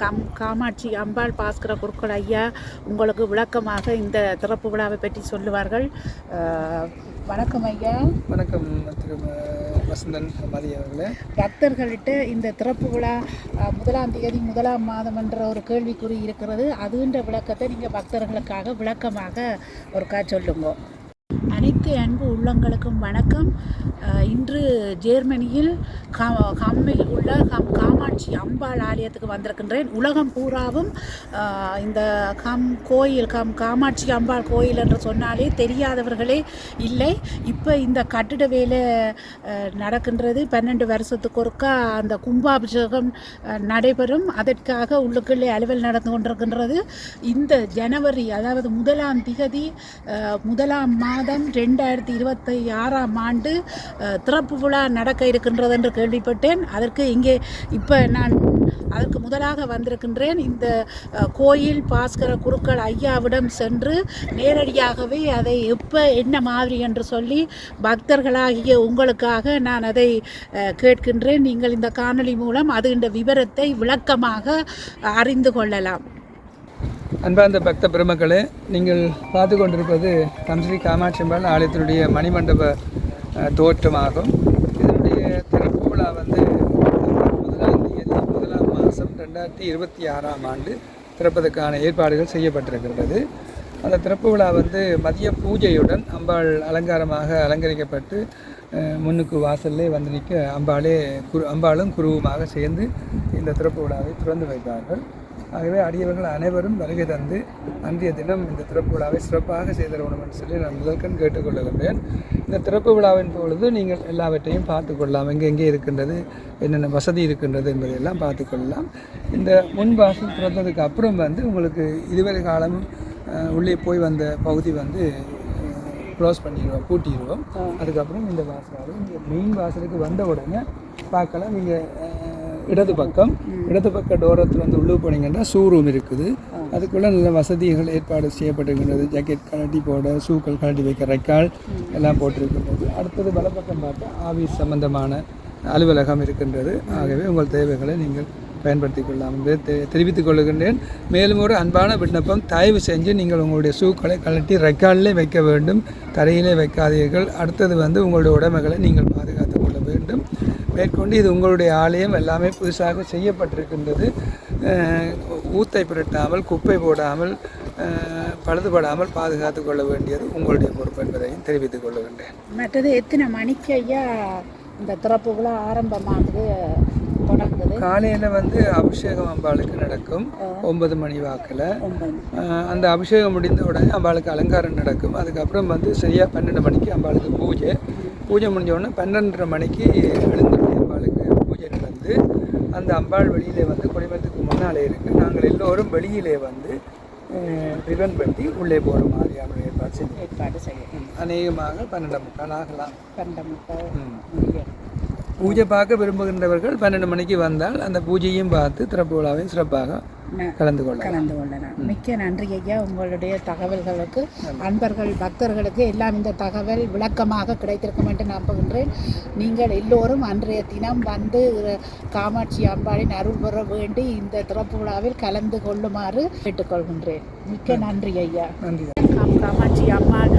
Come Kamakshi அம்பாள் பாஸ்கர குருக்கள் ஐயா உங்களுக்கு விளக்கமாக இந்த திறப்பு விழாவை பற்றி சொல்லுவார்கள். வணக்கம் ஐயா. வணக்கம் திரு வசந்தன் மதி அவர்களே. பக்தர்கள்ட்ட இந்த திறப்பு விழா முதலாம் தேதி முதலாம் மாதம் என்ற ஒரு கேள்விக்குறி இருக்கிறது. அதுன்ற விளக்கத்தை நீங்கள் பக்தர்களுக்காக விளக்கமாக ஒருக்கா சொல்லுங்க. அனைத்து அன்பு உள்ளங்களுக்கும் வணக்கம். இன்று ஜெர்மனியில் கா கம்மில் உள்ள கம் காமாட்சி அம்பாள் ஆலயத்துக்கு வந்திருக்கின்றேன். உலகம் பூராவும் இந்த கம் கோயில் கம் காமாட்சி அம்பாள் கோயில் என்று சொன்னாலே தெரியாதவர்களே இல்லை. இப்போ இந்த கட்டிட வேலை நடக்கின்றது. பன்னெண்டு வருஷத்துக்கு ஒருக்கா அந்த கும்பாபிஷேகம் நடைபெறும். அதற்காக உள்ளுக்குள்ளே அலுவல் நடந்து கொண்டிருக்கின்றது. இந்த ஜனவரி அதாவது முதலாம் திகதி முதலாம் மாதம் ரெண்டாயிரத்தி இருபத்தி ஆறாம் ஆண்டு திறப்பு விழா நடக்க இருக்கின்றது என்று கேள்விப்பட்டேன். அதற்கு இங்கே இப்போ நான் அதற்கு முதலாக வந்திருக்கின்றேன். இந்த கோயில் பாஸ்கர குருக்கள் ஐயாவிடம் சென்று நேரடியாகவே அதை எப்போ என்ன மாதிரி என்று சொல்லி பக்தர்களாகிய உங்களுக்காக நான் அதை கேட்கின்றேன். நீங்கள் இந்த காணொளி மூலம் அது இந்த விவரத்தை விளக்கமாக அறிந்து கொள்ளலாம். அன்பார்ந்த பக்த பெருமக்களே நீங்கள் பார்த்து கொண்டிருப்பது தம்ஸ்ரீ காமாட்சி அம்பாள் ஆலயத்தினுடைய மணிமண்டப தோற்றமாகும். இதனுடைய திறப்பு விழா வந்து முதலாம் தேதி முதலாம் மாதம் ரெண்டாயிரத்தி இருபத்தி ஆறாம் ஆண்டு திறப்பதற்கான ஏற்பாடுகள் செய்யப்பட்டிருக்கின்றது. அந்த திறப்பு விழா வந்து மதிய பூஜையுடன் அம்பாள் அலங்காரமாக அலங்கரிக்கப்பட்டு முன்னுக்கு வாசல்லே வந்து நிற்க அம்பாளே குரு அம்பாளும் குருவுமாக சேர்ந்து இந்த திறப்பு விழாவை திறந்து வைத்தார்கள் ஆகவே அடியவர்கள் அனைவரும் வருகை தந்து அன்றைய தினம் இந்த திறப்பு விழாவை சிறப்பாக செய்தரணும் என்று சொல்லி நான் முதற்கண் கேட்டுக்கொள்ளுகின்றேன் இந்த திறப்பு விழாவின் பொழுது நீங்கள் எல்லாவற்றையும் பார்த்து கொள்ளலாம். எங்கே எங்கே இருக்கின்றது? என்னென்ன வசதி இருக்கின்றது என்பதையெல்லாம் பார்த்து கொள்ளலாம். இந்த முன் வாசல் திறந்ததுக்கு அப்புறம் வந்து உங்களுக்கு இதுவரை காலமும் அஹ், உள்ளே போய் வந்த பகுதி வந்து க்ளோஸ் பண்ணிடுவோம் பூட்டிடுவோம். அதுக்கப்புறம் இந்த வாசலாக இந்த மெயின் வாசலுக்கு வந்த உடனே பார்க்கலாம். நீங்கள் இடது பக்கம். இடது பக்க டோரத்தில் வந்து உள்ளே போனீங்கன்னா ஷூ ரூம் இருக்குது. அதுக்குள்ளே நல்ல வசதிகள் ஏற்பாடு செய்யப்பட்டிருக்கின்றது. ஜாக்கெட் கழட்டி போட ஷூக்கள் கழட்டி வைக்க ரெக்கால் எல்லாம் போட்டிருக்கின்றது. அடுத்தது வலப்பக்கம் பார்த்தா ஆஃபீஸ் சம்பந்தமான அலுவலகம் இருக்கின்றது. ஆகவே உங்கள் தேவைகளை நீங்கள் பயன்படுத்திக் கொள்ளலாம் என்று தெ- தெரிவித்துக் கொள்கின்றேன். மேலும் ஒரு அன்பான விண்ணப்பம். தயவு செஞ்சு நீங்கள் உங்களுடைய ஷூக்களை கழட்டி ரெக்கார்டிலே வைக்க வேண்டும். தரையிலே வைக்காதீர்கள். அடுத்தது வந்து உங்களுடைய உடைமைகளை நீங்கள் வேண்டும் மேற்கொண்டு இது உங்களுடைய ஆலயம் எல்லாமே புதுசாக செய்யப்பட்டிருக்கின்றது. ஊத்தை புரட்டாமல் குப்பை போடாமல் பழுதுபடாமல் பாதுகாத்துக் கொள்ள வேண்டியது உங்களுடைய பொறுப்பு என்பதையும் தெரிவித்துக் கொள்கின்றேன். மற்றது எத்தனை மணிக்கு ஐயா இந்த திறப்பு விழா ஆரம்பமாகுது காலையில் வந்து அபிஷேகம் அம்பாளுக்கு நடக்கும். ஒன்பது மணி வாக்கில். அந்த அபிஷேகம் முடிந்த உடனே அம்பாளுக்கு அலங்காரம் நடக்கும். அதுக்கப்புறம் வந்து சரியாக பன்னெண்டு மணிக்கு அம்பாளுக்கு பூஜை. பூஜை முடிஞ்ச உடனே பன்னெண்டரை மணிக்கு நடந்து அந்த அம்பாள் வெளியிலே வந்து குடிமத்துக்கு முன்னாலே இருக்குது நாங்கள் எல்லோரும் வெளியிலே வந்து ரிவன் பற்றி உள்ளே போகிற மாதிரியான ஏற்பாடு செஞ்சு ஏற்பாடு செய்யணும் அநேகமாக பன்னெண்டு முக்கால் ஆகலாம். பண்டமுட்டை ம். பூஜை பார்க்க விரும்புகின்றவர்கள் பன்னெண்டு மணிக்கு வந்தால் அந்த பூஜையும் பார்த்து திறப்பு விழாவையும் சிறப்பாக கலந்து கொள்ளலாம். கலந்து கொள்ளலாம். மிக்க நன்றி ஐயா. உங்களுடைய தகவல்களுக்கு அன்பர்கள் பக்தர்களுக்கு எல்லாம் இந்த தகவல் விளக்கமாக கிடைத்திருக்கும் என்று நம்புகின்றேன். நீங்கள் எல்லோரும் அன்றைய தினம் வந்து காமாட்சி அம்பாளின் அருள் பெற வேண்டி இந்த திறப்பு விழாவில் கலந்து கொள்ளுமாறு கேட்டுக்கொள்கின்றேன். மிக்க நன்றி. ஐயா. நன்றி. காம் காமாட்சி அம்மாள்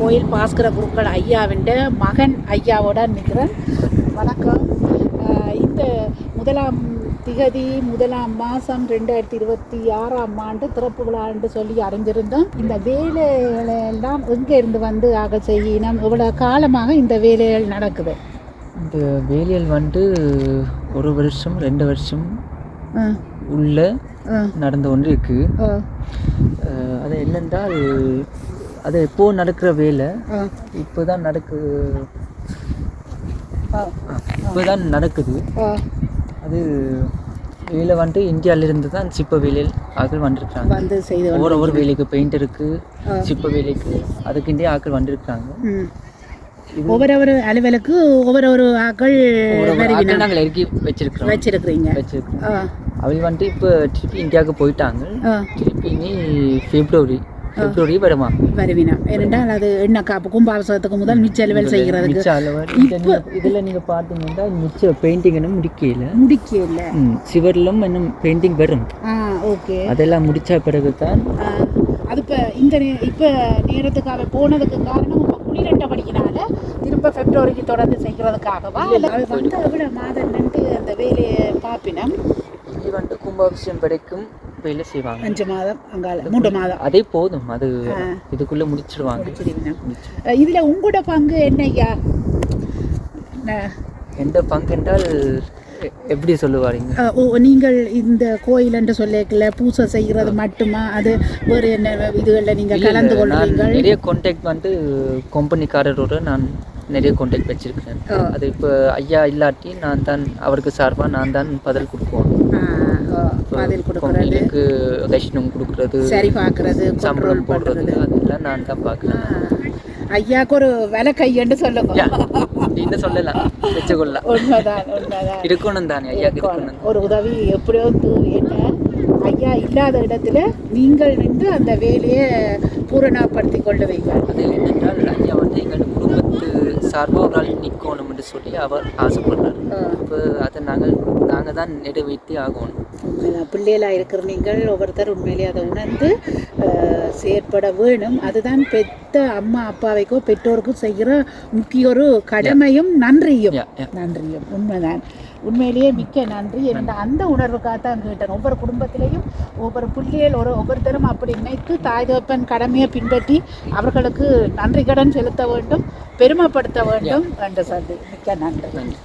கோயில் பாஸ்கர குருக்கள் ஐயாவின் மகன் ஐயாவோட நிற்கிறேன் வணக்கம். இந்த முதலாம் திகதி முதலாம் மாதம் ரெண்டாயிரத்தி இருபத்தி ஆறாம் ஆண்டு திறப்பு விழான்னு சொல்லி அறிந்திருந்தோம். இந்த வேலைகளை எல்லாம் எங்கே இருந்து வந்து ஆக செய்யணும் இவ்வளோ காலமாக இந்த வேலைகள் நடக்குது. இந்த வேலையில் வந்து ஒரு வருஷம் ரெண்டு வருஷம் உள்ள நடந்து கொண்டு இருக்கு ஆ, அஹ் அது என்னென்றால் அது எப்போ நடக்கிற வேலை? இப்போ தான் நடக்கு இப்போ தான் நடக்குது. அது வேலை வந்துட்டு இந்தியாவிலிருந்து தான் சிப்ப வேலையில் ஆட்கள் வந்திருக்காங்க வந்து செய்து ஒவ்வொரு ஒவ்வொரு வேலைக்கு பெயிண்டருக்கு. சிப்ப வேலைக்கு அதுக்கிண்டே ஆட்கள் வந்திருக்காங்க ம். ஒவ்வொரு அலுவலுக்கு ஒவ்வொரு ஒரு ஆக்கள் நாங்கள் இறக்கி வச்சிருக்கிறோம். வச்சிருக்கிறீங்க. வச்சிருக்கிறோம். ஆ. அவங்க வந்துட்டு இப்போ திருப்பி இந்தியாவுக்கு போயிட்டாங்க. திருப்பி இனி பிப்ரவரி பிப்ரவரி வருமா வருவினா ஏனென்றால் அது எண்ணெய் காப்பு கும்பாபிஷேகத்துக்கு முதல் மிச்சலுவல் செய்கிறதுக்கு மிச்ச அளவு இதில் நீங்கள் பார்த்தீங்கன்னா மிச்ச பெயிண்டிங் இன்னும் முடிக்கல முடிக்க இல்லை ம் சிவரிலும் இன்னும் பெயிண்டிங் வரும் ஓகே அதெல்லாம் முடிச்ச பிறகு தான் அது இப்போ இந்த இப்போ நேரத்துக்காக போனதுக்கு காரணம் இப்போ குளிரட்ட படிக்கினால திரும்ப பிப்ரவரிக்கு தொடர்ந்து செய்கிறதுக்காகவா இல்லை அது வந்து எவ்வளோ மாதம் நின்று அந்த வேலையை பார்ப்பினம் இது வந்து கும்பாபிஷேகம் வரைக்கும் வேலை செய்வாங்க. அஞ்சு மாதம் அங்கால மூன்று மாதம். அதே போதும் அது இதுக்குள்ள முடிச்சிடுவாங்க இதில் உங்களோட பங்கு என்னய்யா? ந- எந்த பங்கு என்றால் எப்படி சொல்லுவாருங்க? ஓ நீங்கள் இந்த கோயில் என்று சொல்லிக்கல பூசை செய்கிறது மட்டுமா? அது வேறு என்ன இதுகளில் நீங்கள் கலந்து நான் கொள்வீங்கள் நிறைய கான்டாக்ட் வந்து கம்பெனிக்காரரோட நான் நிறைய கான்டாக்ட் வச்சிருக்கேன். அது இப்போ ஐயா இல்லாட்டி நான் தான் அவருக்கு சார்பாக நான் தான் பதில் கொடுப்போம். பதில் கொடுக்கறது. தட்சிணம் கொடுக்கறது சரி பார்க்கறது சம்பளம் போடுறது அதெல்லாம் நான் தான் பார்க்குறேன். ஐயாக்கு ஒரு விலை கையண்டு சொல்லுங்க அப்படின்னு சொல்லலாம் வச்சுக்கொள்ளலாம். உண்மைதான் உண்மைதான். இருக்கணும் தானே ஐயாக்கு இருக்கணும். ஒரு உதவி எப்படியோ என்ன ஐயா இல்லாத இடத்துல நீங்கள் நின்று அந்த வேலையை பூரணப்படுத்தி கொள்ளுவீங்க அது என்னென்றால் ஐயா வந்து எங்கள் குடும்பத்து சார்பாக ஒரு ஆள் நிற்கணும்னு சொல்லி அவர் ஆசைப்படுறாரு இப்போ அதை நாங்கள் நாங்கள் தான் நிறைவேற்றி ஆகணும். உண்மைதான். பிள்ளைகளாக இருக்கிற நீங்கள் ஒவ்வொருத்தர் உண்மையிலே அதை உணர்ந்து செயற்பட வேணும். அதுதான் பெத்த அம்மா அப்பாவைக்கோ பெற்றோருக்கும் செய்கிற முக்கிய ஒரு கடமையும் நன்றியும். நன்றியும். உண்மைதான். உண்மையிலேயே மிக்க நன்றி. என்ற அந்த உணர்வுக்காக தான் கேட்டேன். ஒவ்வொரு குடும்பத்திலையும் ஒவ்வொரு பிள்ளைகள் ஒரு ஒவ்வொருத்தரும் அப்படி நினைத்து தாய் தகப்பன் கடமையை பின்பற்றி அவர்களுக்கு நன்றி கடன் செலுத்த வேண்டும் பெருமைப்படுத்த வேண்டும் என்று சொல்லி மிக்க நன்றி.